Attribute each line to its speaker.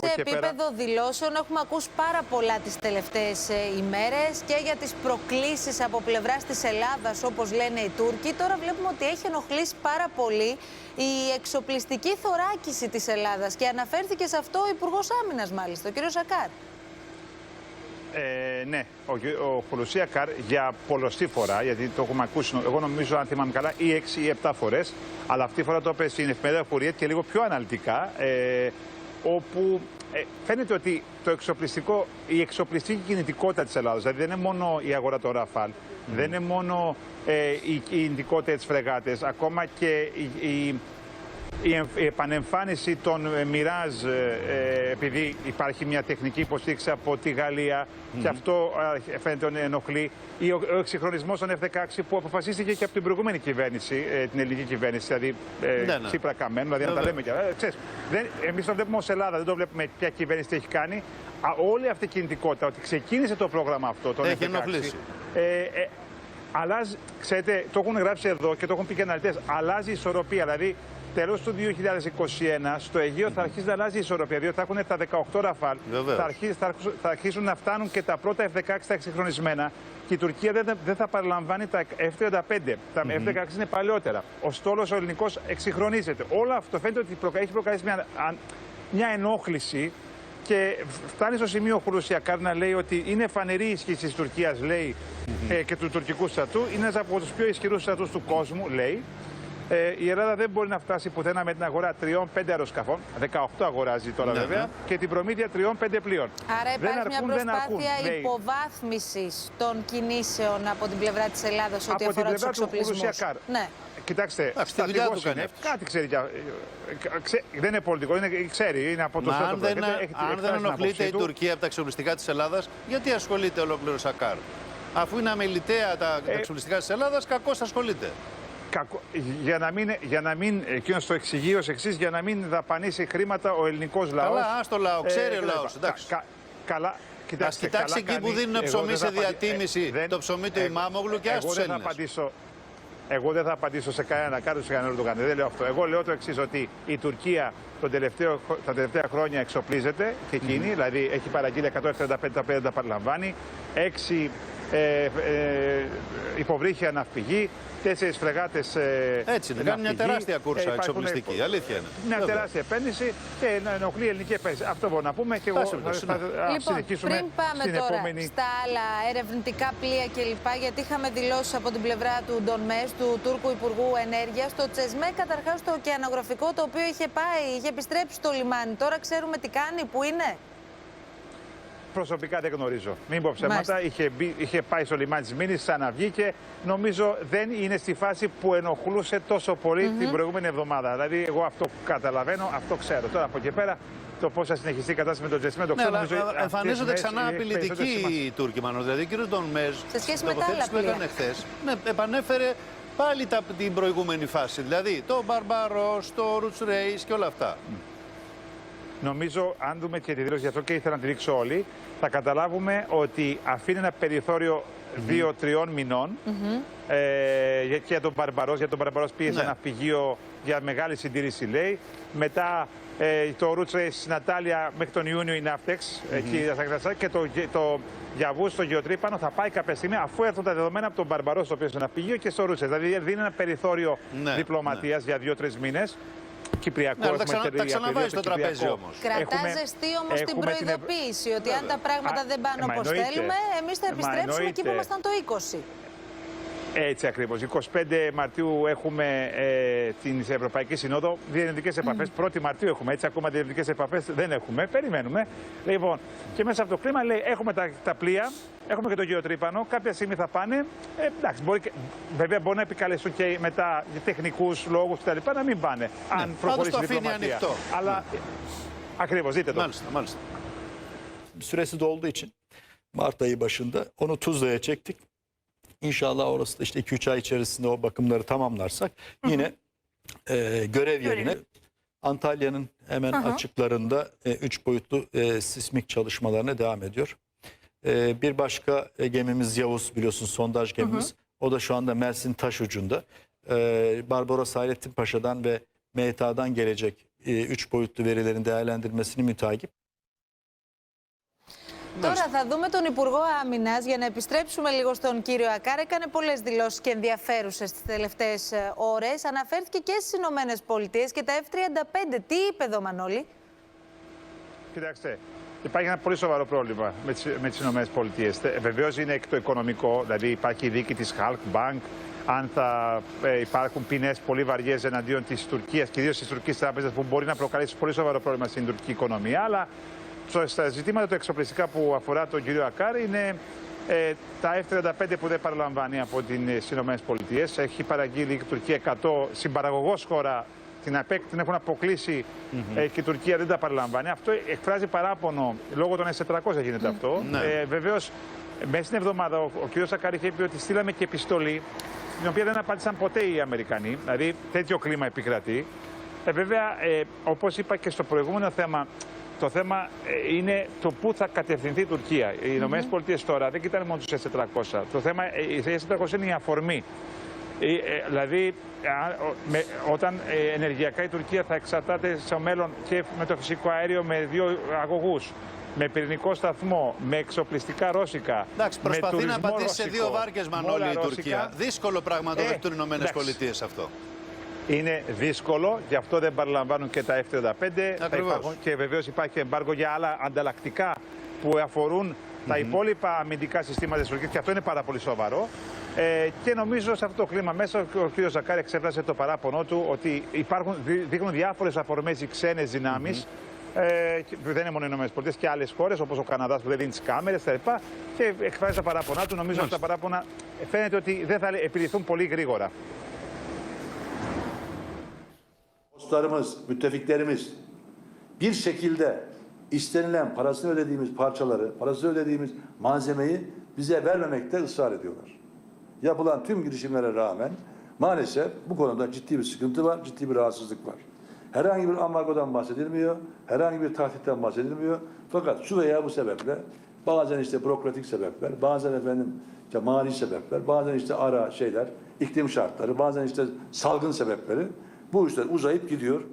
Speaker 1: Σε
Speaker 2: εκεί και
Speaker 1: επίπεδο
Speaker 2: πέρα.
Speaker 1: δηλώσεων έχουμε ακούσει πάρα πολλά τις τελευταίες ε, ημέρες και για τις προκλήσεις από πλευράς της Ελλάδας όπως λένε οι Τούρκοι. Τώρα βλέπουμε ότι έχει ενοχλήσει πάρα πολύ η εξοπλιστική θωράκιση της Ελλάδας και αναφέρθηκε σε αυτό ο Υπουργός Άμυνας μάλιστα, ο κ. Σακάρ.
Speaker 2: Ε, ναι, ο, ο Χολουσία Καρ για πολλωστή φορά, γιατί το έχουμε ακούσει, εγώ νομίζω, αν θυμάμαι καλά, ή έξι ή επτά φορές. Αλλά αυτή τη φορά το είπε στην εφημερίδα Φουριέτ και λίγο πιο αναλυτικά. Ε, όπου ε, φαίνεται ότι το εξοπλιστικό, η εξοπλιστική κινητικότητα της Ελλάδα, δηλαδή δεν είναι μόνο η αγορά των Ραφάλ, δεν είναι μόνο ε, η, η κινητικότητα της φρεγάτες, ακόμα και η, η, η εμ- η επανεμφάνιση των ε, Μοιράζ, ε, ε, επειδή υπάρχει μια τεχνική υποστήριξη από τη Γαλλία και αυτό ε, φαίνεται ότι ενοχλεί, ή ο, ο εξυγχρονισμός των F-16 που αποφασίστηκε και από την προηγούμενη κυβέρνηση, ε, την ελληνική κυβέρνηση, δηλαδή ε,
Speaker 3: Ναι, ναι.
Speaker 2: Τσίπρα Καμένο, δηλαδή να τα
Speaker 3: Βέβαια.
Speaker 2: λέμε και ε, ξέρεις, δεν, εμείς το βλέπουμε ως Ελλάδα, δεν το βλέπουμε ποια κυβέρνηση τι έχει κάνει. Α, όλη αυτή η κινητικότητα, ότι ξεκίνησε το πρόγραμμα αυτό, το
Speaker 3: Έχει
Speaker 2: F-16,
Speaker 3: ενοχλήσει.
Speaker 2: ε, ε, αλλάζει, ξέρετε, το έχουν γράψει εδώ και το έχουν πει και αναλυτές, αλλάζει η ισορροπία. Δηλαδή, τέλος του 2021 στο Αιγαίο θα αρχίσει να αλλάζει η ισορροπία, διότι θα έχουν τα 18 ραφάλ,
Speaker 3: Βεβαίως.
Speaker 2: θα, αρχίσει, θα, αρχίσουν- θα αρχίσουν να φτάνουν και τα πρώτα F-16 τα εξυγχρονισμένα και η Τουρκία δεν, θα- δεν θα παραλαμβάνει τα F-35. Τα F-16 είναι παλαιότερα. Ο στόλος ο ελληνικός εξυγχρονίζεται. Όλο αυτό φαίνεται ότι προκα- έχει προκαλέσει μια, αν- μια ενόχληση και φτάνει στο σημείο ο Χρουσιακάρ να λέει ότι είναι φανερή η ισχύ της Τουρκίας, λέει, ε, και του τουρκικού στρατού. Είναι ένας από τους πιο ισχυρούς στρατούς του κόσμου, λέει. Ε, η Ελλάδα δεν μπορεί να φτάσει πουθενά με την αγορά τριών-πέντε αεροσκαφών. 18 αγοράζει τώρα
Speaker 3: Ναι,
Speaker 2: βέβαια.
Speaker 3: ναι.
Speaker 2: Και την προμήθεια τριών-πέντε πλοίων.
Speaker 1: Άρα
Speaker 2: Δεν
Speaker 1: υπάρχει μια
Speaker 2: αρκούν, δεν ακούν,
Speaker 1: προσπάθεια
Speaker 2: λέει.
Speaker 1: υποβάθμισης των κινήσεων από την πλευρά της Ελλάδας ό,τι
Speaker 2: Από την
Speaker 1: αφορά τους
Speaker 2: πλευρά του
Speaker 1: εξοπλισμούς.
Speaker 2: Χρουσιακάρ.
Speaker 1: Ναι.
Speaker 2: Κοιτάξτε,
Speaker 3: Εντάξει, τη δουλειά
Speaker 2: στρατηγός
Speaker 3: του κάνει
Speaker 2: είναι.
Speaker 3: αυτός.
Speaker 2: Κάτι ξέρει. για- ε, ξέ- δεν είναι πολιτικό, είναι, ξέρει. Είναι από το
Speaker 3: Μα
Speaker 2: στρατό
Speaker 3: αν
Speaker 2: που
Speaker 3: δεν,
Speaker 2: έρχεται, έχει-
Speaker 3: αν
Speaker 2: έχει
Speaker 3: δεν
Speaker 2: φτάσει την
Speaker 3: ενοχλείται
Speaker 2: άποψή
Speaker 3: η
Speaker 2: του.
Speaker 3: Τουρκία από τα εξοπλιστικά της Ελλάδας, γιατί ασχολείται ολόκληρο Σακάρ; Αφού είναι αμεληταία τα, τα
Speaker 2: Ε,
Speaker 3: εξοπλιστικά της Ελλάδας, κακώς ασχολείται.
Speaker 2: Κακό- για να μην, για να μην εκείνος το εξηγεί ως εξής, για να μην δαπανίσει χρήματα ο ελληνικός λαός.
Speaker 3: Καλά, ας το λαό, ξέρει ο
Speaker 2: και
Speaker 3: λαός,
Speaker 2: κα-
Speaker 3: εντάξει.
Speaker 2: κα- καλά,
Speaker 3: Α
Speaker 2: κοιτάξτε,
Speaker 3: κοιτάξει
Speaker 2: καλά
Speaker 3: εκεί που
Speaker 2: κάνει.
Speaker 3: δίνουν
Speaker 2: Εγώ
Speaker 3: ψωμί
Speaker 2: δεν
Speaker 3: σε
Speaker 2: θα απαντη-
Speaker 3: διατίμηση
Speaker 2: ε, δεν-
Speaker 3: το ψωμί του
Speaker 2: εγώ-
Speaker 3: Ημάμογλου και
Speaker 2: εγώ
Speaker 3: άστου
Speaker 2: δεν θα
Speaker 3: Έλληνες.
Speaker 2: απαντήσω. Εγώ δεν θα απαντήσω σε κανένα κάτω σε κανένα Ερντογάν. Δεν λέω αυτό. Εγώ λέω το εξής, ότι η Τουρκία τον τελευταίο, τα τελευταία χρόνια εξοπλίζεται και εκείνη, δηλαδή έχει παραγγείλει 135 τα οποία δεν τα παραλαμβάνει, έξι ε, ε, υποβρύχια ναυπηγή, τέσσερις φρεγάτες. Ε,
Speaker 3: Έτσι είναι, κάνει μια
Speaker 2: ναυπηγοί.
Speaker 3: τεράστια κούρσα
Speaker 2: Ε, υπάρχουν
Speaker 3: εξοπλιστική.
Speaker 2: υπο-
Speaker 3: Αλήθεια είναι.
Speaker 2: Μια
Speaker 3: Βέβαια.
Speaker 2: τεράστια επένδυση και να ενοχλεί η ελληνική επένδυση. Αυτό μπορώ να πούμε και εγώ
Speaker 3: Πάση
Speaker 2: θα,
Speaker 3: περιπτώσει,
Speaker 2: θα,
Speaker 3: ναι.
Speaker 2: θα
Speaker 1: Λοιπόν,
Speaker 2: συνεχίσουμε
Speaker 1: πριν πάμε
Speaker 2: στην
Speaker 1: τώρα
Speaker 2: επόμενη.
Speaker 1: στα άλλα ερευνητικά πλοία κλπ. Γιατί είχαμε δηλώσεις από την πλευρά του Ντον Μες, του Τούρκου Υπουργού Ενέργειας, το Τσεσμέ καταρχάς το ωκεανογραφικό το οποίο είχε πάει, είχε επιστρέψει στο λιμάνι. Τώρα ξέρουμε τι κάνει, που είναι;
Speaker 2: Προσωπικά δεν γνωρίζω. Μην πω ψέματα.
Speaker 1: Μάλιστα.
Speaker 2: Είχε, μπει- είχε πάει στο λιμάνι της Μήνης, ξαναβγήκε. Νομίζω δεν είναι στη φάση που ενοχλούσε τόσο πολύ την προηγούμενη εβδομάδα. Δηλαδή, εγώ αυτό που καταλαβαίνω, αυτό ξέρω. Τώρα από εκεί πέρα, το πώς θα συνεχιστεί η κατάσταση με τον Τζεσμέ, το
Speaker 3: Ναι,
Speaker 2: ξέρω.
Speaker 3: αλλά
Speaker 2: νομίζω αυτές
Speaker 3: εμφανίζονται
Speaker 2: τις
Speaker 3: ξανά
Speaker 2: μέρες έχει περισσότερη
Speaker 3: απειλητικοί
Speaker 2: σημασία.
Speaker 3: οι Τούρκοι, μάλλον. Δηλαδή, ο κύριος Ντον Μέζ,
Speaker 1: Σε σχέση με τα
Speaker 3: τοποθέτηση
Speaker 1: άλλα
Speaker 3: που έκανε
Speaker 1: πλοία.
Speaker 3: χθες, ναι, επανέφερε πάλι τα, την προηγούμενη φάση. Δηλαδή, το Μπαρμπαρός, το Ρούτς Ρέις και όλα αυτά.
Speaker 2: Νομίζω, αν δούμε και τη δήλωση, γι' αυτό και ήθελα να τη δείξω όλοι, θα καταλάβουμε ότι αφήνει ένα περιθώριο δύο-τριών μηνών ε, για- και για τον Μπαρμπαρός. Για τον Μπαρμπαρός πήγε σε
Speaker 3: Ναι.
Speaker 2: ένα πηγείο για μεγάλη συντήρηση, λέει. Μετά ε, το Ρούτσε στη Νατάλια μέχρι τον Ιούνιο η Ναύτεξ, εκεί θα κρατάει, και το, γε- το Γιαβούς στο γεωτρύπανο θα πάει κάποια στιγμή αφού έρθουν τα δεδομένα από τον Μπαρμπαρός στο οποίος σε ένα πηγείο και στο Ρούτσε. Δηλαδή δίνει ένα περιθώριο
Speaker 3: Ναι,
Speaker 2: διπλωματίας για δύο-τρεις μήνες. Κυπριακό,
Speaker 3: Ναι, αλλά τα
Speaker 2: έχουμε
Speaker 3: ξανα- τα
Speaker 2: εταιρεία
Speaker 3: ξαναβάζεις
Speaker 2: παιδί,
Speaker 3: στο
Speaker 2: το
Speaker 3: τραπέζι
Speaker 2: Κυπριακό.
Speaker 3: όμως.
Speaker 1: Κρατά
Speaker 2: Έχουμε-
Speaker 1: ζεστή όμως την
Speaker 2: έχουμε την ευ-
Speaker 1: προειδοποίηση ότι αν τα πράγματα
Speaker 2: Α,
Speaker 1: δεν πάνε
Speaker 2: μα
Speaker 1: όπως
Speaker 2: εννοείται.
Speaker 1: θέλουμε, εμείς θα
Speaker 2: Μα
Speaker 1: επιστρέψουμε εκεί που
Speaker 2: εννοείται.
Speaker 1: ήμασταν το 20.
Speaker 2: Έτσι ακριβώς. 25 Μαρτίου έχουμε ε, την Ευρωπαϊκή Συνόδο. Διερευνητικές επαφές. 1η Μαρτίου έχουμε. Έτσι, ακόμα διερευνητικές επαφές δεν έχουμε. Περιμένουμε. Λοιπόν, και μέσα από το κλίμα λέει: Έχουμε τα, τα πλοία, έχουμε και το γεωτρύπανο. Κάποια στιγμή θα πάνε. Ε, εντάξει, μπορεί, και- βέβαια μπορεί να επικαλεστούν και μετά για τεχνικούς λόγους κτλ. να μην πάνε. αν
Speaker 3: πάντως
Speaker 2: προχωρήσει
Speaker 3: το
Speaker 2: η
Speaker 3: αφήνει
Speaker 2: διπλωματία.
Speaker 3: ανοιχτό.
Speaker 2: Αλλά. Ακριβώς, δείτε το.
Speaker 3: Μάλιστα, μάλιστα.
Speaker 4: süresi dolduğu için Mart ayı başında onu Tuzla'ya çektik. İnşallah orası da işte 2-3 ay içerisinde o bakımları tamamlarsak yine e, görev yerine Antalya'nın hemen açıklarında 3 boyutlu e, sismik çalışmalarına devam ediyor. E, bir başka e, gemimiz Yavuz biliyorsun sondaj gemimiz. O da şu anda Mersin taş ucunda. E, Barbaros Hayrettin Paşa'dan ve MTA'dan gelecek 3 boyutlu verilerin değerlendirmesini mütakip.
Speaker 1: Τώρα θα δούμε τον Υπουργό Άμυνας για να επιστρέψουμε λίγο στον κύριο Ακάρ. Έκανε πολλές δηλώσεις και ενδιαφέρουσες τις τελευταίες ώρες. Αναφέρθηκε και στις Ηνωμένες Πολιτείες και τα F-35. Τι είπε εδώ, Μανώλη;
Speaker 2: Κοιτάξτε, υπάρχει ένα πολύ σοβαρό πρόβλημα με τις, με τις Ηνωμένες Πολιτείες. Βεβαίως είναι εκ το οικονομικό, δηλαδή υπάρχει η δίκη της Hulk Bank, αν θα ε, υπάρχουν ποινές πολύ βαριές εναντίον της Τουρκίας, κυρίως της τουρκικής τράπεζας, που μπορεί να προκαλέσει πολύ σοβαρό πρόβλημα στην τουρκική οικονομία. Αλλά στο- στα ζητήματα του εξοπλιστικά που αφορά τον κύριο Ακάρ είναι ε, τα F-35 που δεν παραλαμβάνει από τι ΗΠΑ. Έχει παραγγείλει η Τουρκία 100 συμπαραγωγός χώρα. Την, ΑΠΕΚ, την έχουν αποκλείσει ε, και η Τουρκία δεν τα παραλαμβάνει. Αυτό εκφράζει παράπονο λόγω των S400 γίνεται αυτό.
Speaker 3: Ναι.
Speaker 2: Ε, Βεβαίως, μέσα στην εβδομάδα ο, ο κ. Σακάρη είχε πει ότι στείλαμε και επιστολή, την οποία δεν απάντησαν ποτέ οι Αμερικανοί. Δηλαδή, τέτοιο κλίμα επικρατεί. Ε, βέβαια, ε, όπως είπα και στο προηγούμενο θέμα, το θέμα ε, είναι το πού θα κατευθυνθεί η Τουρκία. Οι Ηνωμένες Πολιτείες τώρα δεν κοιτάνε μόνο τους S400. Το θέμα, ε, οι S400 είναι η αφορμή. Ε, ε, δηλαδή, α, ο- με- όταν ε, ενεργειακά η Τουρκία θα εξαρτάται στο μέλλον και με το φυσικό αέριο με δύο αγωγούς, με πυρηνικό σταθμό, με εξοπλιστικά ρώσικα.
Speaker 3: Εντάξει,
Speaker 2: με
Speaker 3: προσπαθεί να
Speaker 2: τουρισμό
Speaker 3: πατήσει σε δύο
Speaker 2: ρώσικο,
Speaker 3: βάρκες
Speaker 2: με
Speaker 3: Μανώλη
Speaker 2: όλα
Speaker 3: η
Speaker 2: ρώσικα.
Speaker 3: Τουρκία. Δύσκολο πράγμα να το
Speaker 2: Ε,
Speaker 3: δεχτούν οι Ηνωμένες
Speaker 2: εντάξει.
Speaker 3: Πολιτείες αυτό.
Speaker 2: Είναι δύσκολο, γι' αυτό δεν παραλαμβάνουν και τα F-35. Θα
Speaker 3: Ακριβώς.
Speaker 2: υπάρχουν Και βεβαίως υπάρχει εμπάργο για άλλα ανταλλακτικά που αφορούν τα υπόλοιπα αμυντικά συστήματα της Τουρκίας και αυτό είναι πάρα πολύ σοβαρό. Ε, και νομίζω σε αυτό το κλίμα μέσα ο κ. Ζακάρη εξέφρασε το παράπονο του ότι υπάρχουν, δει- δείχνουν διάφορες αφορμές οι ξένες δυνάμεις. Ε, και δεν είναι μόνο οι ΗΠΑ και άλλες χώρες όπως ο Καναδάς που δεν δίνει τις κάμερες κτλ. Και εκφράζει τα παράπονά του. Νομίζω ότι τα παράπονα φαίνεται ότι δεν θα επιληθούν πολύ γρήγορα.
Speaker 5: Dostlarımız, müttefiklerimiz bir şekilde istenilen parasını ödediğimiz parçaları, parasını ödediğimiz malzemeyi bize vermemekte ısrar ediyorlar. Yapılan tüm girişimlere rağmen maalesef bu konuda ciddi bir sıkıntı var, ciddi bir rahatsızlık var. Herhangi bir ambargodan bahsedilmiyor, herhangi bir tahtitten bahsedilmiyor. Fakat şu veya bu sebeple bazen işte bürokratik sebepler, bazen efendim işte mali sebepler, bazen işte ara şeyler, iklim şartları, bazen işte salgın sebepleri bu işler uzayıp gidiyor.